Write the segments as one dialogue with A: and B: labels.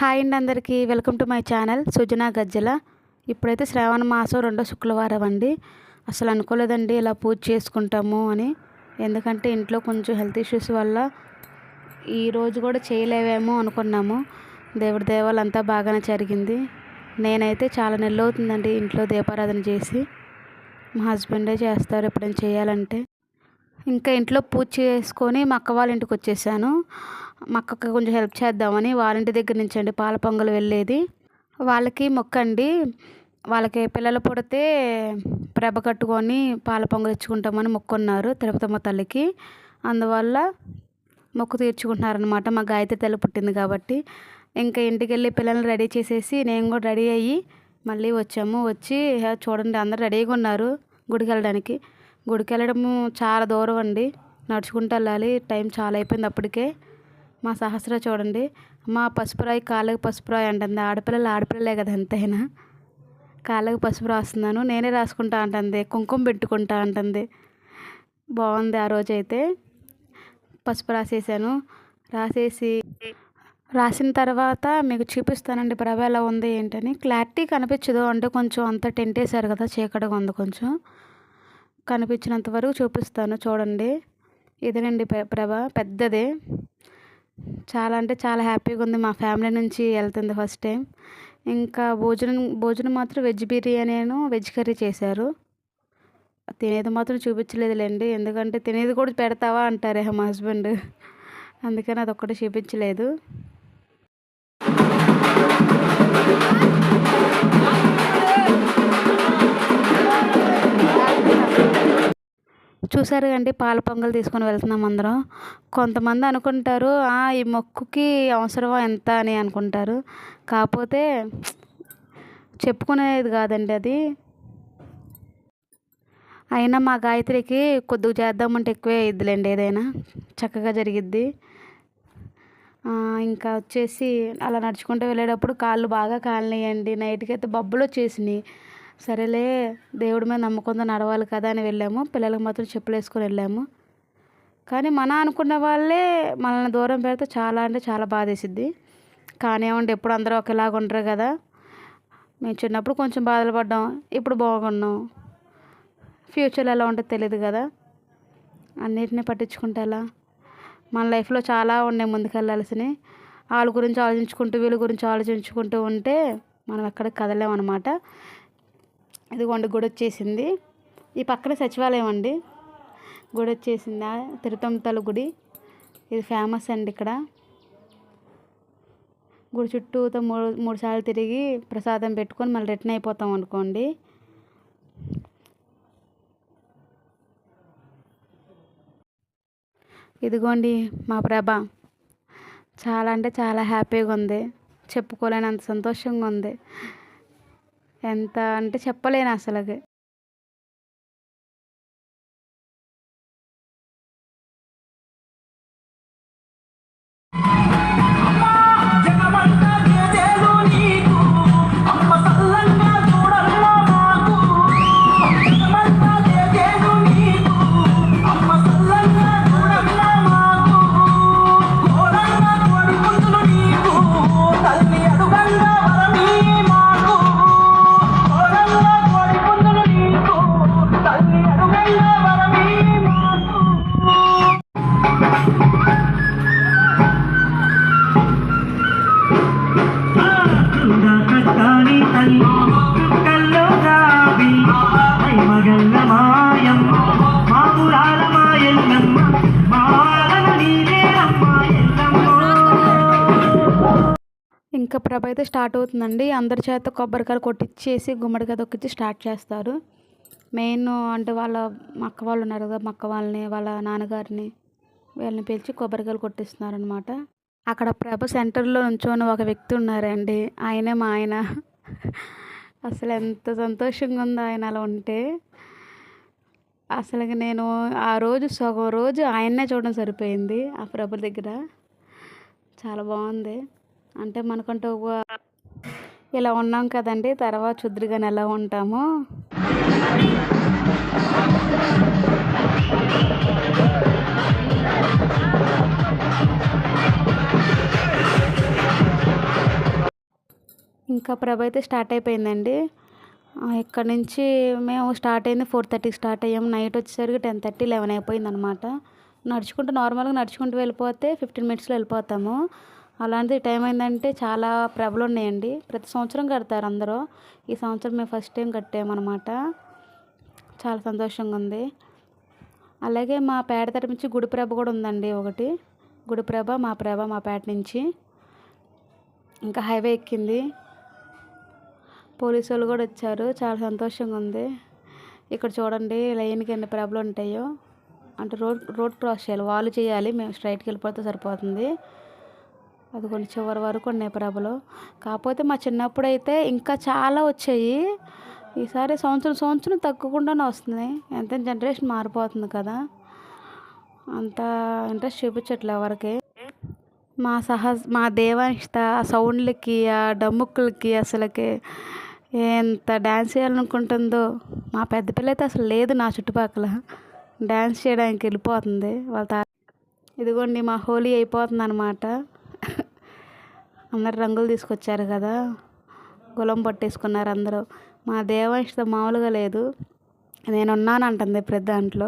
A: hi అండి అందరికీ welcome to my channel Sujana Gajjala ఇప్పుడైతే శ్రావణ మాసం రెండో శుక్రవారం అండి అసలు అనుకోలేదండి ఇలా పూజ చేసుకుంటాము అని ఎందుకంటే ఇంట్లో కొంచెం హెల్త్ ఇష్యూస్ వల్ల ఈరోజు కూడా చేయలేవేమో అనుకున్నాము దేవుడి దేవాలు అంతా బాగానే జరిగింది నేనైతే చాలా నెలలు అవుతుందండి ఇంట్లో దీపారాధన చేసి మా హస్బెండే చేస్తారు ఎప్పుడైనా చేయాలంటే ఇంకా ఇంట్లో పూజ చేసుకొని మా అక్క వాళ్ళ ఇంటికి వచ్చేసాను మా కొంచెం హెల్ప్ చేద్దామని వాళ్ళ ఇంటి దగ్గర నుంచి అండి పాల పొంగలు వెళ్ళేది వాళ్ళకి మొక్కండి వాళ్ళకి పిల్లలు పుడితే ప్రభ కట్టుకొని పాల పొంగలు ఇచ్చుకుంటామని మొక్కున్నారు తిరుపతమ్మ తల్లికి అందువల్ల మొక్కు తీర్చుకుంటున్నారనమాట మా గాయత్రి తల్లి పుట్టింది కాబట్టి ఇంకా ఇంటికి వెళ్ళి పిల్లల్ని రెడీ చేసేసి నేను కూడా రెడీ అయ్యి మళ్ళీ వచ్చాము వచ్చి చూడండి అందరు రెడీగా ఉన్నారు గుడికి వెళ్ళడానికి గుడికి వెళ్ళడము చాలా దూరం అండి నడుచుకుంటూ వెళ్ళాలి టైం చాలా అయిపోయింది అప్పటికే మా సహస్ర చూడండి మా పసుపురాయి కాళ్ళకి పసుపురాయి అంటుంది ఆడపిల్లలు ఆడపిల్లలే కదా ఎంతైనా కాళ్ళకి పసుపు రాస్తున్నాను నేనే రాసుకుంటా అంటుంది కుంకుమ పెట్టుకుంటా అంటుంది బాగుంది ఆ రోజైతే పసుపు రాసేసాను రాసేసి రాసిన తర్వాత మీకు చూపిస్తానండి ప్రభ ఎలా ఉంది ఏంటని క్లారిటీ కనిపించదు అంటే కొంచెం అంత టెంటేశారు కదా చీకటిగా ఉంది కొంచెం కనిపించినంత వరకు చూపిస్తాను చూడండి ఇదేనండి ప్రభ పెద్దదే చాలా అంటే చాలా హ్యాపీగా ఉంది మా ఫ్యామిలీ నుంచి వెళ్తుంది ఫస్ట్ టైం ఇంకా భోజనం భోజనం మాత్రం వెజ్ బిర్యానీను వెజ్ కర్రీ చేశారు తినేది మాత్రం చూపించలేదులేండి ఎందుకంటే తినేది కూడా పెడతావా అంటారే మా హస్బెండ్ అందుకని అదొక్కటి చూపించలేదు చూసారు అండి పాల పొంగలు తీసుకొని వెళ్తున్నాం అందరం కొంతమంది అనుకుంటారు ఈ మొక్కుకి అవసరం ఎంత అని అనుకుంటారు కాకపోతే చెప్పుకునేది కాదండి అది అయినా మా గాయత్రికి కొద్దిగా చేద్దామంటే ఎక్కువే అయ్యిద్దిలేండి ఏదైనా చక్కగా జరిగిద్ది ఇంకా వచ్చేసి అలా నడుచుకుంటూ వెళ్ళేటప్పుడు కాళ్ళు బాగా కాలినాయండి నైట్కి అయితే బొబ్బలు వచ్చేసినాయి సరేలే దేవుడి మీద నమ్మకంతో నడవాలి కదా అని వెళ్ళాము పిల్లలకు మాత్రం చెప్పులు వేసుకొని వెళ్ళాము కానీ మన అనుకున్న వాళ్ళే మనల్ని దూరం పెడితే చాలా అంటే చాలా బాధేసిద్ది కానివ్వండి ఎప్పుడు అందరూ ఒకేలాగా ఉండరు కదా మేము చిన్నప్పుడు కొంచెం బాధలు పడ్డాం ఇప్పుడు బాగున్నాం ఫ్యూచర్లో ఎలా ఉంటుందో తెలియదు కదా అన్నిటిని పట్టించుకుంటేలా మన లైఫ్లో చాలా ఉన్నాయి ముందుకెళ్ళాల్సినవి వాళ్ళ గురించి ఆలోచించుకుంటూ వీళ్ళ గురించి ఆలోచించుకుంటూ ఉంటే మనం ఎక్కడికి కదలేమన్నమాట ఇదిగోండి గుడి వచ్చేసింది ఈ పక్కన సచివాలయం అండి గుడి వచ్చేసింది తిరుతంతల గుడి ఇది ఫేమస్ అండి ఇక్కడ గుడి చుట్టూతో మూడు మూడు సార్లు తిరిగి ప్రసాదం పెట్టుకొని మళ్ళీ రిటర్న్ అయిపోతాం అనుకోండి ఇదిగోండి మా ప్రభ చాలా అంటే చాలా హ్యాపీగా ఉంది చెప్పుకోలేనంత సంతోషంగా ఉంది ఎంత అంటే చెప్పలేను అసలు ఇంకా ప్రభ అయితే స్టార్ట్ అవుతుందండి అందరి చేత కొబ్బరికాయలు కొట్టించేసి గుమ్మడికాయ తొక్కించి స్టార్ట్ చేస్తారు మెయిన్ అంటే వాళ్ళ మక్క వాళ్ళు ఉన్నారు కదా మక్క వాళ్ళని వాళ్ళ నాన్నగారిని వీళ్ళని పిలిచి కొబ్బరికాయలు కొట్టిస్తున్నారనమాట అక్కడ ప్రభ సెంటర్లో నుంచొని ఒక వ్యక్తి ఉన్నారండి ఆయనే మా ఆయన అసలు ఎంత సంతోషంగా ఉందో ఆయన అలా ఉంటే అసలు నేను ఆ రోజు సగం రోజు ఆయన్నే చూడడం సరిపోయింది ఆ ప్రభ దగ్గర చాలా బాగుంది అంటే మనకంటూ ఇలా ఉన్నాం కదండి తర్వాత చుద్దిరిగాని ఎలా ఉంటామో ఇంకా ప్రభ అయితే స్టార్ట్ అయిపోయిందండి ఇక్కడ నుంచి మేము స్టార్ట్ అయింది ఫోర్ థర్టీకి స్టార్ట్ అయ్యాము నైట్ వచ్చేసరికి టెన్ థర్టీ లెవెన్ అయిపోయింది అనమాట నడుచుకుంటూ నార్మల్గా నడుచుకుంటూ వెళ్ళిపోతే ఫిఫ్టీన్ మినిట్స్లో వెళ్ళిపోతాము అలాంటిది టైం అయిందంటే చాలా ప్రభలు ఉన్నాయండి ప్రతి సంవత్సరం కడతారు అందరూ ఈ సంవత్సరం మేము ఫస్ట్ టైం కట్టామన్నమాట చాలా సంతోషంగా ఉంది అలాగే మా పేట తరపు నుంచి గుడిప్రభ కూడా ఉందండి ఒకటి గుడిప్రభ మా ప్రభ మా పేట నుంచి ఇంకా హైవే ఎక్కింది పోలీసు వాళ్ళు కూడా వచ్చారు చాలా సంతోషంగా ఉంది ఇక్కడ చూడండి లైన్కి ఎన్ని ప్రభలు ఉంటాయో అంటే రోడ్ రోడ్ క్రాస్ చేయాలి వాళ్ళు చేయాలి మేము స్ట్రైట్కి వెళ్ళిపోతే సరిపోతుంది అదిగోండి చివరి వరకు ఉన్నాయి ప్రభలు కాకపోతే మా చిన్నప్పుడు అయితే ఇంకా చాలా వచ్చాయి ఈసారి సంవత్సరం సంవత్సరం తగ్గకుండానే వస్తుంది ఎంత జనరేషన్ మారిపోతుంది కదా అంత ఇంట్రెస్ట్ చూపించట్లే ఎవరికి మా సహజ మా దేవానిష్ట ఆ సౌండ్లకి ఆ డమ్ముక్కులకి అసలుకి ఎంత డ్యాన్స్ చేయాలనుకుంటుందో మా పెద్ద పిల్ల అయితే అసలు లేదు నా చుట్టుపక్కల డ్యాన్స్ చేయడానికి వెళ్ళిపోతుంది వాళ్ళ తా ఇదిగోండి మా హోలీ అయిపోతుంది అనమాట అందరు రంగులు తీసుకొచ్చారు కదా గులం పట్టేసుకున్నారు అందరూ మా ఇష్టం మామూలుగా లేదు నేనున్నాను అంటుంది ప్రతి దాంట్లో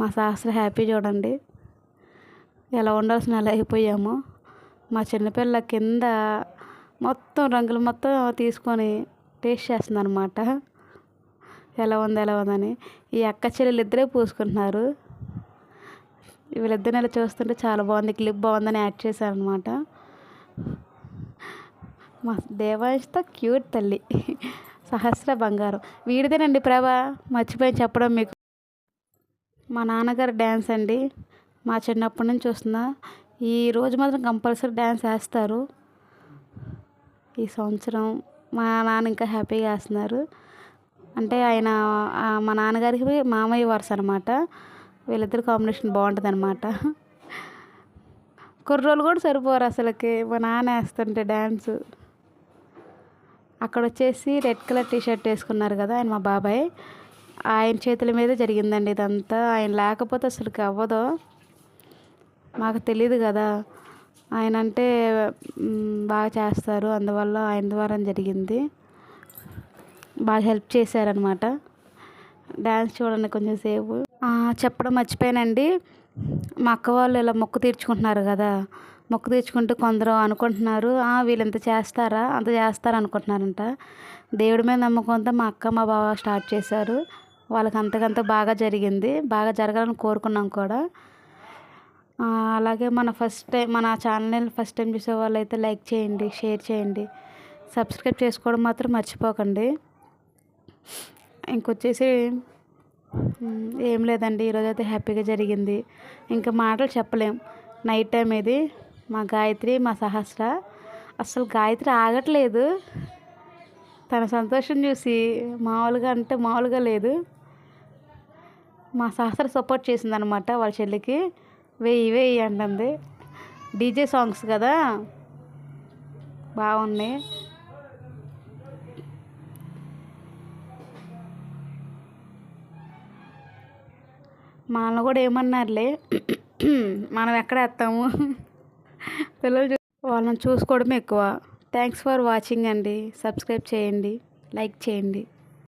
A: మా శాస్త్ర హ్యాపీ చూడండి ఎలా ఉండాల్సిన ఎలా అయిపోయాము మా చిన్నపిల్ల కింద మొత్తం రంగులు మొత్తం తీసుకొని టేస్ట్ చేస్తుంది అనమాట ఎలా ఉంది ఎలా ఉందని ఈ అక్క చెల్లెలు ఇద్దరే పూసుకుంటున్నారు వీళ్ళిద్దరిని ఇలా చూస్తుంటే చాలా బాగుంది క్లిప్ బాగుందని యాడ్ చేశారు అనమాట మా దేవాంష్తో క్యూట్ తల్లి సహస్ర బంగారం వీడిదేనండి ప్రభా మర్చిపోయి చెప్పడం మీకు మా నాన్నగారు డ్యాన్స్ అండి మా చిన్నప్పటి నుంచి చూస్తున్నా ఈ రోజు మాత్రం కంపల్సరీ డ్యాన్స్ వేస్తారు ఈ సంవత్సరం మా నాన్న ఇంకా హ్యాపీగా వేస్తున్నారు అంటే ఆయన మా నాన్నగారికి మామయ్య వరుస అనమాట వీళ్ళిద్దరు కాంబినేషన్ బాగుంటుంది అనమాట కుర్రోళ్ళు కూడా సరిపోరు అసలుకి మా నాన్న వేస్తుంటే డ్యాన్స్ అక్కడ వచ్చేసి రెడ్ కలర్ టీ షర్ట్ వేసుకున్నారు కదా ఆయన మా బాబాయ్ ఆయన చేతుల మీద జరిగిందండి ఇదంతా ఆయన లేకపోతే అసలుకి అవ్వదు మాకు తెలియదు కదా ఆయన అంటే బాగా చేస్తారు అందువల్ల ఆయన ద్వారా జరిగింది బాగా హెల్ప్ చేశారనమాట డ్యాన్స్ చూడండి కొంచెం చెప్పడం మర్చిపోయానండి మా అక్క వాళ్ళు ఇలా మొక్కు తీర్చుకుంటున్నారు కదా మొక్కు తీర్చుకుంటే కొందరు అనుకుంటున్నారు వీళ్ళు ఇంత చేస్తారా అంత చేస్తారా అనుకుంటున్నారంట దేవుడి మీద నమ్మకంతో మా అక్క మా బావ స్టార్ట్ చేశారు వాళ్ళకి అంతకంత బాగా జరిగింది బాగా జరగాలని కోరుకున్నాం కూడా అలాగే మన ఫస్ట్ టైం మన ఛానల్ ఫస్ట్ టైం చూసే వాళ్ళు అయితే లైక్ చేయండి షేర్ చేయండి సబ్స్క్రైబ్ చేసుకోవడం మాత్రం మర్చిపోకండి ఇంకొచ్చేసి ఏం లేదండి ఈరోజు అయితే హ్యాపీగా జరిగింది ఇంకా మాటలు చెప్పలేం నైట్ టైం ఇది మా గాయత్రి మా సహస్ర అసలు గాయత్రి ఆగట్లేదు తన సంతోషం చూసి మామూలుగా అంటే మామూలుగా లేదు మా సహస్ర సపోర్ట్ చేసిందనమాట వాళ్ళ చెల్లికి వేయి వేయి అంటుంది డీజే సాంగ్స్ కదా బాగున్నాయి మనల్ని కూడా ఏమన్నారులే మనం ఎక్కడ వేస్తాము పిల్లలు వాళ్ళని చూసుకోవడమే ఎక్కువ థ్యాంక్స్ ఫర్ వాచింగ్ అండి సబ్స్క్రైబ్ చేయండి లైక్ చేయండి